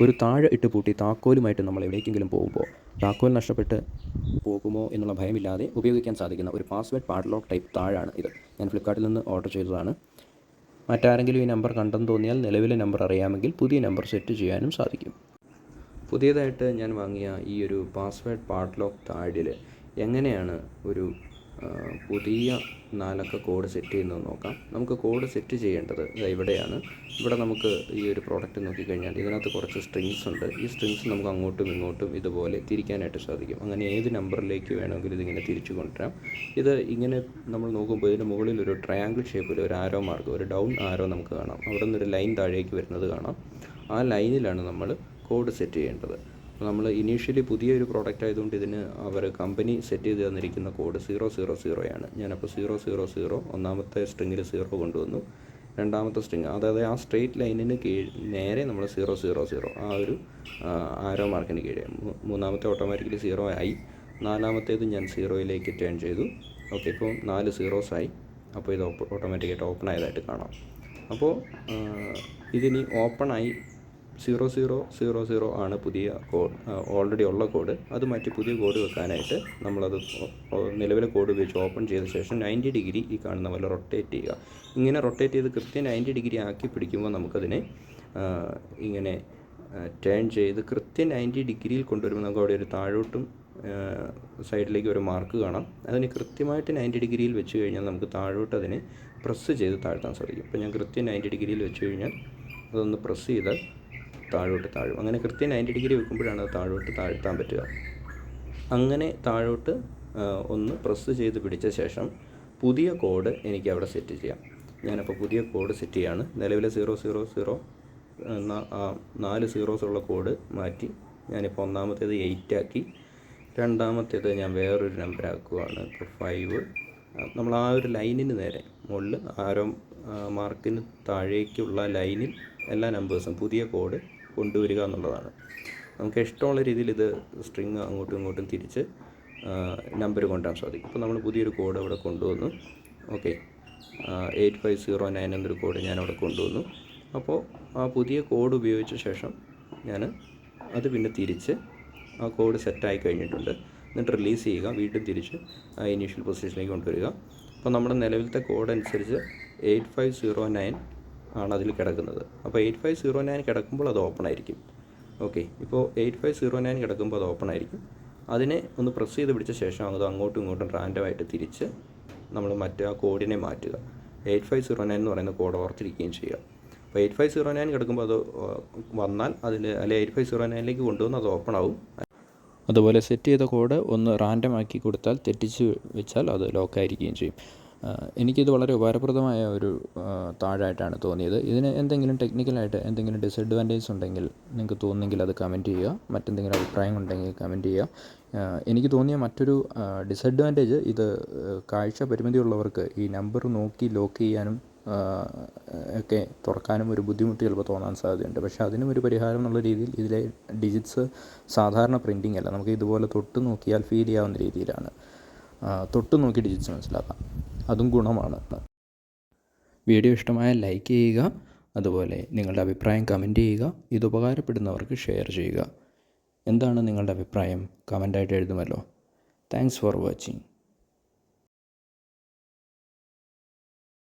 ഒരു താഴെ ഇട്ട് പൂട്ടി താക്കോലുമായിട്ട് നമ്മൾ എവിടേക്കെങ്കിലും പോകുമ്പോൾ താക്കോൽ നഷ്ടപ്പെട്ട് പോകുമോ എന്നുള്ള ഭയമില്ലാതെ ഉപയോഗിക്കാൻ സാധിക്കുന്ന ഒരു പാസ്വേഡ് പാഡ്ലോക്ക് ടൈപ്പ് താഴാണ് ഇത്. ഞാൻ ഫ്ലിപ്പ്കാർട്ടിൽ നിന്ന് ഓർഡർ ചെയ്തതാണ്. മറ്റാരെങ്കിലും ഈ നമ്പർ കണ്ടെന്ന് തോന്നിയാൽ നിലവിലെ നമ്പർ അറിയാമെങ്കിൽ പുതിയ നമ്പർ സെറ്റ് ചെയ്യാനും സാധിക്കും. പുതിയതായിട്ട് ഞാൻ വാങ്ങിയ ഈ ഒരു പാസ്വേഡ് പാഡ്ലോക്ക് താഴിൽ എങ്ങനെയാണ് ഒരു പുതിയ നാലക്ക കോഡ് സെറ്റ് ചെയ്യുന്നത് നോക്കാം. നമുക്ക് കോഡ് സെറ്റ് ചെയ്യേണ്ടത് ഇവിടെയാണ്. ഇവിടെ നമുക്ക് ഈ ഒരു പ്രോഡക്റ്റ് നോക്കിക്കഴിഞ്ഞാൽ ഇതിനകത്ത് കുറച്ച് സ്ട്രിങ്സ് ഉണ്ട്. ഈ സ്ട്രിങ്സ് നമുക്ക് അങ്ങോട്ടും ഇങ്ങോട്ടും ഇതുപോലെ തിരിക്കാനായിട്ട് സാധിക്കും. അങ്ങനെ ഏത് നമ്പറിലേക്ക് വേണമെങ്കിലും ഇതിങ്ങനെ തിരിച്ചു കൊണ്ടുവരാം. ഇത് ഇങ്ങനെ നമ്മൾ നോക്കുമ്പോൾ ഇതിന്റെ മുകളിൽ ഒരു ട്രയാങ്കിൾ ഷേപ്പിൽ ഒരു ആരോ മാർക്ക് ഒരു ഡൗൺ ആരോ നമുക്ക് കാണാം. അവിടെ നിന്നൊരു ലൈൻ താഴേക്ക് വരുന്നത് കാണാം. ആ ലൈനിലാണ് നമ്മൾ കോഡ് സെറ്റ് ചെയ്യേണ്ടത്. അപ്പോൾ നമ്മൾ ഇനീഷ്യലി പുതിയൊരു പ്രോഡക്റ്റ് ആയതുകൊണ്ട് ഇതിന് അവർ കമ്പനി സെറ്റ് ചെയ്ത് തന്നിരിക്കുന്ന കോഡ് സീറോ സീറോ സീറോയാണ് ഞാനപ്പോൾ സീറോ സീറോ സീറോ ഒന്നാമത്തെ സ്ട്രിങ്ങിൽ സീറോ കൊണ്ടുവന്നു. രണ്ടാമത്തെ സ്ട്രിങ് അതായത് ആ സ്ട്രെയിറ്റ് ലൈനിന് കീഴ് നേരെ നമ്മൾ സീറോ സീറോ സീറോ ആ ഒരു ആരോ മാർക്കിന് കീഴേ. മൂന്നാമത്തെ ഓട്ടോമാറ്റിക്കലി സീറോ ആയി. നാലാമത്തേത് ഞാൻ സീറോയിലേക്ക് ടേൺ ചെയ്തു. ഓക്കെ ഇപ്പോൾ നാല് സീറോസ് ആയി. അപ്പോൾ ഇത് ഓട്ടോമാറ്റിക്കായിട്ട് ഓപ്പൺ ആയതായിട്ട് കാണാം. അപ്പോൾ ഇതിനി ഓപ്പണായി സീറോ സീറോ സീറോ സീറോ ആണ് പുതിയ കോഡ് ഓൾറെഡി ഉള്ള കോഡ് അത് മാറ്റി പുതിയ കോഡ് വെക്കാനായിട്ട് നമ്മളത് നിലവിലെ കോഡ് ഉപയോഗിച്ച് ഓപ്പൺ ചെയ്ത ശേഷം നയന്റി ഡിഗ്രി ഈ കാണുന്ന പോലെ റൊട്ടേറ്റ് ചെയ്യുക. ഇങ്ങനെ റൊട്ടേറ്റ് ചെയ്ത് കൃത്യം നയന്റി ഡിഗ്രി ആക്കി പിടിക്കുമ്പോൾ നമുക്കതിനെ ഇങ്ങനെ ടേൺ ചെയ്ത് കൃത്യം നയന്റി ഡിഗ്രിയിൽ കൊണ്ടുവരുമ്പോൾ നമുക്ക് അവിടെ ഒരു താഴോട്ടും സൈഡിലേക്ക് ഒരു മാർക്ക് കാണാം. അതിന് കൃത്യമായിട്ട് നയന്റി ഡിഗ്രിയിൽ വെച്ച് കഴിഞ്ഞാൽ നമുക്ക് താഴോട്ട് അതിനെ പ്രസ് ചെയ്ത് താഴ്ത്താൻ സാധിക്കും. അപ്പോൾ ഞാൻ കൃത്യം നയന്റി ഡിഗ്രിയിൽ വെച്ച് കഴിഞ്ഞാൽ അതൊന്ന് പ്രസ് ചെയ്താൽ താഴോട്ട് താഴും. അങ്ങനെ കൃത്യം നയന്റി ഡിഗ്രി വെക്കുമ്പോഴാണ് അത് താഴോട്ട് താഴ്ത്താൻ പറ്റുക. അങ്ങനെ താഴോട്ട് ഒന്ന് പ്രസ് ചെയ്ത് പിടിച്ച ശേഷം പുതിയ കോഡ് എനിക്ക് അവിടെ സെറ്റ് ചെയ്യാം. ഞാനപ്പോൾ പുതിയ കോഡ് സെറ്റ് ചെയ്യാണ്. നിലവിലെ സീറോ സീറോ സീറോ നാല് സീറോസ് ഉള്ള കോഡ് മാറ്റി ഞാനിപ്പോൾ ഒന്നാമത്തേത് എയ്റ്റ് ആക്കി. രണ്ടാമത്തേത് ഞാൻ വേറൊരു നമ്പർ ആക്കുവാണ്. ഇപ്പോൾ ഫൈവ് നമ്മൾ ആ ഒരു ലൈനിന് നേരെ മുകളിൽ ആരോ മാർക്കിന് താഴേക്കുള്ള ലൈനിൽ എല്ലാ നമ്പേഴ്സും പുതിയ കോഡ് കൊണ്ടുവരിക എന്നുള്ളതാണ്. നമുക്ക് ഇഷ്ടമുള്ള രീതിയിൽ ഇത് സ്ട്രിങ് അങ്ങോട്ടും ഇങ്ങോട്ടും തിരിച്ച് നമ്പർ കൊണ്ടുവരാൻ സാധിക്കും. ഇപ്പോൾ നമ്മൾ പുതിയൊരു കോഡ് അവിടെ കൊണ്ടുവന്നു. Okay. Eight five zero nine എന്നൊരു കോഡ് ഞാൻ അവിടെ കൊണ്ടുവന്നു. അപ്പോൾ ആ പുതിയ കോഡ് ഉപയോഗിച്ച ശേഷം ഞാൻ അത് പിന്നെ തിരിച്ച് ആ കോഡ് സെറ്റായി കഴിഞ്ഞിട്ടുണ്ട്. എന്നിട്ട് റിലീസ് ചെയ്യുക വീണ്ടും തിരിച്ച് ആ ഇനീഷ്യൽ പൊസിഷനിലേക്ക് കൊണ്ടുവരിക. അപ്പോൾ നമ്മുടെ നിലവിലത്തെ കോഡ് അനുസരിച്ച് എയ്റ്റ് ഫൈവ് സീറോ നയൻ ആണ് അതിൽ കിടക്കുന്നത്. അപ്പോൾ എയ്റ്റ് ഫൈവ് സീറോ നയൻ കിടക്കുമ്പോൾ അത് ഓപ്പൺ ആയിരിക്കും ഓക്കെ. ഇപ്പോൾ എയ്റ്റ് ഫൈവ് സീറോ നയൻ കിടക്കുമ്പോൾ അത് ഓപ്പൺ ആയിരിക്കും അതിനെ ഒന്ന് പ്രസ് ചെയ്ത് പിടിച്ച ശേഷം അത് അങ്ങോട്ടും ഇങ്ങോട്ടും റാൻഡമായിട്ട് തിരിച്ച് നമ്മൾ മറ്റേ ആ കോഡിനെ മാറ്റുക. എയ്റ്റ് ഫൈവ് സീറോ നയൻ എന്ന് പറയുന്ന കോഡ് ഓർത്തിരിക്കുകയും ചെയ്യുക. അപ്പോൾ എയ്റ്റ് ഫൈവ് സീറോ നയൻ കിടക്കുമ്പോൾ അത് വന്നാൽ അതിൽ അല്ലെ എയ്റ്റ് ഫൈവ് സീറോ നയനിലേക്ക് കൊണ്ടുവന്ന് അത് ഓപ്പൺ ആവും അതുപോലെ സെറ്റ് ചെയ്ത കോഡ് ഒന്ന് റാൻഡം ആക്കി കൊടുത്താൽ തെറ്റിച്ച് വെച്ചാൽ അത് ലോക്കായിരിക്കുകയും ചെയ്യും. എനിക്കിത് വളരെ ഉപകാരപ്രദമായ ഒരു താഴായിട്ടാണ് തോന്നിയത്. ഇതിന് എന്തെങ്കിലും ടെക്നിക്കലായിട്ട് എന്തെങ്കിലും ഡിസഡ്വാന്റേജ് ഉണ്ടെങ്കിൽ നിങ്ങൾക്ക് തോന്നുന്നെങ്കിൽ അത് കമന്റ് ചെയ്യുക. മറ്റെന്തെങ്കിലും അഭിപ്രായം ഉണ്ടെങ്കിൽ കമന്റ് ചെയ്യുക. എനിക്ക് തോന്നിയ മറ്റൊരു ഡിസഡ്വാന്റേജ് ഇത് കാഴ്ച പരിമിതിയുള്ളവർക്ക് ഈ നമ്പർ നോക്കി ലോക്ക് ചെയ്യാനും ഒക്കെ തുറക്കാനും ഒരു ബുദ്ധിമുട്ട് ചിലപ്പോൾ തോന്നാൻ സാധ്യതയുണ്ട്. പക്ഷേ അതിനും ഒരു പരിഹാരം എന്നുള്ള രീതിയിൽ ഇതിലെ ഡിജിറ്റ്സ് സാധാരണ പ്രിന്റിംഗ് അല്ല. നമുക്ക് ഇതുപോലെ തൊട്ട് നോക്കിയാൽ ഫീൽ ചെയ്യാവുന്ന രീതിയിലാണ്. തൊട്ട് നോക്കി ഡിജിറ്റ്സ് മനസ്സിലാക്കാം. അതും ഗുണമാണ്. വീഡിയോ ഇഷ്ടമായ ലൈക്ക് ചെയ്യുക അതുപോലെ നിങ്ങളുടെ അഭിപ്രായം കമന്റ് ചെയ്യുക ഇത് ഉപകാരപ്പെടുന്നവർക്ക് ഷെയർ ചെയ്യുക. എന്താണ് നിങ്ങളുടെ അഭിപ്രായം? കമന്റായിട്ട് എഴുതുമല്ലോ. Thanks for watching.